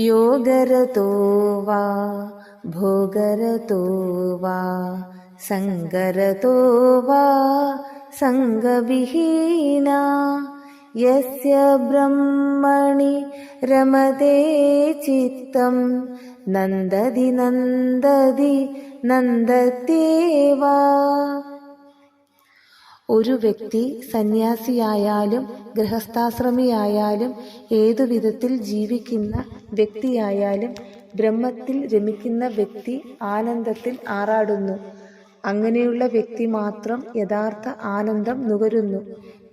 योगरतो वा भोगरतो वा सङ्गरतो वा सङ्गविहीना यस्य ब्रह्मणि रमते चित्तं नन्ददि नन्ददि नन्दते ഒരു വ്യക്തി സന്യാസിയായാലും ഗൃഹസ്ഥാശ്രമിയായാലും ഏതു വിധത്തിൽ ജീവിക്കുന്ന വ്യക്തിയായാലും ബ്രഹ്മത്തിൽ രമിക്കുന്ന വ്യക്തി ആനന്ദത്തിൽ ആറാടുന്നു. അങ്ങനെയുള്ള വ്യക്തി മാത്രം യഥാർത്ഥ ആനന്ദം നുകരുന്നു.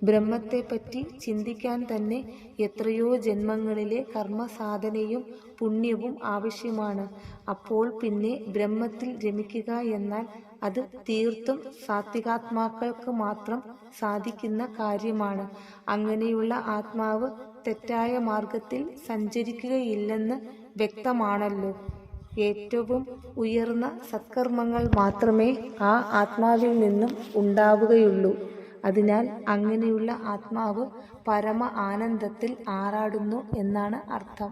ബ്രഹ്മത്തെപ്പറ്റി ചിന്തിക്കാൻ തന്നെ എത്രയോ ജന്മങ്ങളിലെ കർമ്മസാധനയും പുണ്യവും ആവശ്യമാണ്. അപ്പോൾ പിന്നെ ബ്രഹ്മത്തിൽ രമിക്കുക എന്നാൽ അത് തീർത്തും സാത്വികാത്മാക്കൾക്ക് മാത്രം സാധിക്കുന്ന കാര്യമാണ്. അങ്ങനെയുള്ള ആത്മാവ് തെറ്റായ മാർഗത്തിൽ സഞ്ചരിക്കുകയില്ലെന്ന് വ്യക്തമാണല്ലോ. ഏറ്റവും ഉയർന്ന സത്കർമ്മങ്ങൾ മാത്രമേ ആ ആത്മാവിൽ നിന്നും ഉണ്ടാവുകയുള്ളൂ. അതിനാൽ അങ്ങനെയുള്ള ആത്മാവ് പരമ ആനന്ദത്തിൽ ആറാടുന്നു എന്നാണ് അർത്ഥം.